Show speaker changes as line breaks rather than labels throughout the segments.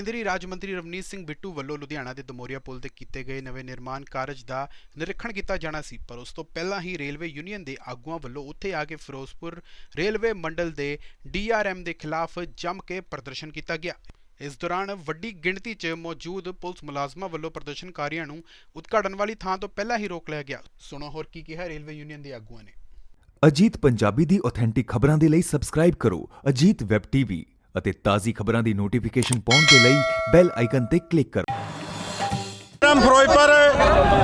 ਕੇਂਦਰੀ ਰਾਜ ਮੰਤਰੀ ਰਵਨੀਤ ਸਿੰਘ ਬਿੱਟੂ ਵੱਲੋਂ ਲੁਧਿਆਣਾ ਦੇ ਦਮੋਰੀਆ ਪੁਲ ਤੇ ਕੀਤੇ ਗਏ ਨਵੇਂ ਨਿਰਮਾਣ ਕਾਰਜ ਦਾ ਨਿਰੀਖਣ ਕੀਤਾ ਜਾਣਾ ਸੀ, ਪਰ ਉਸ ਤੋਂ ਪਹਿਲਾਂ ਹੀ ਰੇਲਵੇ ਯੂਨੀਅਨ ਦੇ ਆਗੂਆਂ ਵੱਲੋਂ ਉੱਥੇ ਆ ਕੇ ਫਿਰੋਜ਼ਪੁਰ ਰੇਲਵੇ ਮੰਡਲ ਦੇ ਡੀਆਰਐਮ ਦੇ ਖਿਲਾਫ ਜੰਮ ਕੇ ਪ੍ਰਦਰਸ਼ਨ ਕੀਤਾ ਗਿਆ। ਇਸ ਦੌਰਾਨ ਵੱਡੀ ਗਿਣਤੀ 'ਚ ਮੌਜੂਦ ਪੁਲਿਸ ਮੁਲਾਜ਼ਮਾਂ ਵੱਲੋਂ ਪ੍ਰਦਰਸ਼ਨਕਾਰੀਆਂ ਨੂੰ ਉਦਘਾਟਨ ਵਾਲੀ ਥਾਂ ਤੋਂ ਪਹਿਲਾਂ ਹੀ ਰੋਕ ਲਿਆ ਗਿਆ। ਸੁਣੋ ਹੋਰ ਕੀ ਕਿਹਾ ਰੇਲਵੇ ਯੂਨੀਅਨ ਦੇ ਆਗੂਆਂ ਨੇ।
ਅਜੀਤ ਪੰਜਾਬੀ ਦੀ ਆਥੈਂਟਿਕ ਖਬਰਾਂ ਦੇ ਲਈ ਸਬਸਕ੍ਰਾਈਬ ਕਰੋ ਅਜੀਤ ਵੈਬ ਟੀਵੀ। ਅਤੇ ਤਾਜ਼ੀ ਖਬਰਾਂ ਦੀ ਨੋਟੀਫਿਕੇਸ਼ਨ ਪਾਉਣ ਦੇ ਲਈ ਬੈਲ ਆਈਕਨ ਤੇ ਕਲਿੱਕ ਕਰੋ।
ਧਰਮ ਫਿਰੋਜ਼ਪੁਰ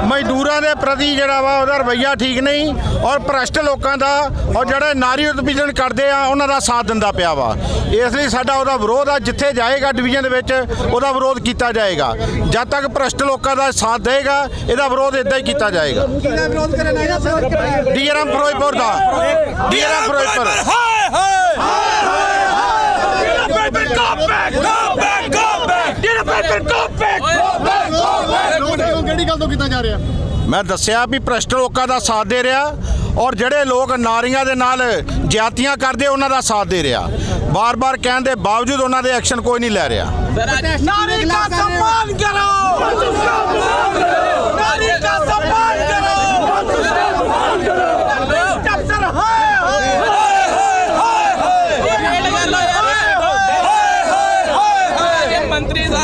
ਮਜ਼ਦੂਰਾਂ ਦੇ ਪ੍ਰਤੀ ਜਿਹੜਾ ਵਾ ਉਹਦਾ ਰਵੱਈਆ ਠੀਕ ਨਹੀਂ ਔਰ ਭ੍ਰਸ਼ਟ ਲੋਕਾਂ ਦਾ ਔਰ ਜਿਹੜੇ ਨਾਰੀ ਉਤਪੀੜਨ ਕਰਦੇ ਆ ਉਹਨਾਂ ਦਾ ਸਾਥ ਦਿੰਦਾ ਪਿਆ ਵਾ। ਇਸ ਲਈ ਸਾਡਾ ਉਹਦਾ ਵਿਰੋਧ ਆ ਜਿੱਥੇ ਜਾਏਗਾ ਡਿਵੀਜ਼ਨ ਦੇ ਵਿੱਚ ਉਹਦਾ ਵਿਰੋਧ ਕੀਤਾ ਜਾਏਗਾ। ਜਦ ਤੱਕ ਭ੍ਰਸ਼ਟ ਲੋਕਾਂ ਦਾ ਸਾਥ ਦੇਗਾ ਇਹਦਾ ਵਿਰੋਧ ਇਦਾਂ ਹੀ ਕੀਤਾ ਜਾਏਗਾ। ਡੀਆਰਐਮ ਫਿਰੋਜ਼ਪੁਰ ਦਾ। ਡੀਆਰਐਮ ਫਿਰੋਜ਼ਪੁਰ।
ਸਾਲ ਤੋਂ ਕੀਤਾ ਜਾ ਰਿਹਾ?
ਮੈਂ ਦੱਸਿਆ ਵੀ ਭ੍ਰਸ਼ਟ ਲੋਕਾਂ ਦਾ ਸਾਥ ਦੇ ਰਿਹਾ ਔਰ ਜਿਹੜੇ ਲੋਕ ਨਾਰੀਆਂ ਦੇ ਨਾਲ ਜਿਆਤੀਆਂ ਕਰਦੇ ਉਹਨਾਂ ਦਾ ਸਾਥ ਦੇ ਰਿਹਾ। ਬਾਰ-ਬਾਰ ਕਹਿਣ ਦੇ ਬਾਵਜੂਦ ਉਹਨਾਂ ਦੇ ਐਕਸ਼ਨ ਕੋਈ ਨਹੀਂ ਲੈ ਰਿਹਾ।
ਨਾਰੀ ਦਾ ਸਨਮਾਨ ਕਰੋ! ਨਾਰੀ ਦਾ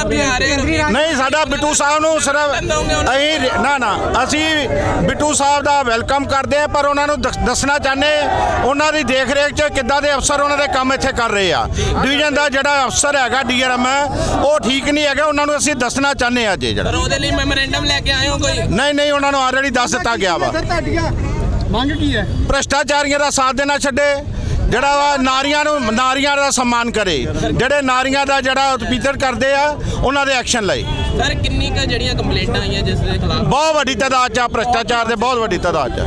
ਨਹੀਂ ਸਾਡਾ ਬਿੱਟੂ ਸਾਹਿਬ ਨੂੰ ਸਿਰਫ ਅਸੀਂ ਨਾ ਨਾ ਅਸੀਂ ਬਿੱਟੂ ਸਾਹਿਬ ਦਾ ਵੈਲਕਮ ਕਰਦੇ ਆ ਪਰ ਉਹਨਾਂ ਨੂੰ ਦੱਸ- ਦੱਸਣਾ ਚਾਹੁੰਦੇ ਉਹਨਾਂ ਦੀ ਦੇਖ ਰੇਖ 'ਚ ਕਿੱਦਾਂ ਦੇ ਅਫਸਰ ਉਹਨਾਂ ਦੇ ਕੰਮ ਇੱਥੇ ਕਰ ਰਹੇ ਆ। ਡਿਵੀਜ਼ਨ ਦਾ ਜਿਹੜਾ ਅਫਸਰ ਹੈਗਾ ਡੀਆਰਐਮ ਉਹ ਠੀਕ ਨਹੀਂ ਹੈਗਾ ਉਹਨਾਂ ਨੂੰ ਅਸੀਂ ਦੱਸਣਾ ਚਾਹੁੰਦੇ ਆ ਜੇ ਜਿਹੜਾ।
ਪਰ ਉਹਦੇ ਲਈ ਮੈਮੋਰੈਂਡਮ ਲੈ ਕੇ ਆਏ ਹੋ ਕੋਈ।
ਨਹੀਂ ਨਹੀਂ ਉਹਨਾਂ ਨੂੰ ਆਲਰੇਡੀ ਦੱਸ ਦਿੱਤਾ ਗਿਆ ਵਾ।
ਮੰਗ ਕੀ ਹੈ?
ਭ੍ਰਸ਼ਟਾਚਾਰੀਆਂ ਦਾ ਸਾਥ ਦੇਣਾ ਛੱਡੇ। ਜਿਹੜਾ ਵਾ ਨਾਰੀਆਂ ਨੂੰ ਨਾਰੀਆਂ ਦਾ ਸਨਮਾਨ ਕਰੇ। ਜਿਹੜੇ ਨਾਰੀਆਂ ਦਾ ਜਿਹੜਾ ਉਤਪੀੜਨ ਕਰਦੇ ਆ ਉਹਨਾਂ ਦੇ ਐਕਸ਼ਨ ਲਏ।
ਸਰ ਕਿੰਨੀ ਕ ਜਿਹੜੀਆਂ ਕੰਪਲੇਂਟਾਂ ਆਈਆਂ ਜਿਸ ਦੇ ਖਿਲਾਫ?
ਬਹੁਤ ਵੱਡੀ ਤਾਦਾਦ ਚ ਆ ਭ੍ਰਸ਼ਟਾਚਾਰ ਦੇ ਬਹੁਤ ਵੱਡੀ ਤਾਦਾਦ ਚ ਆ।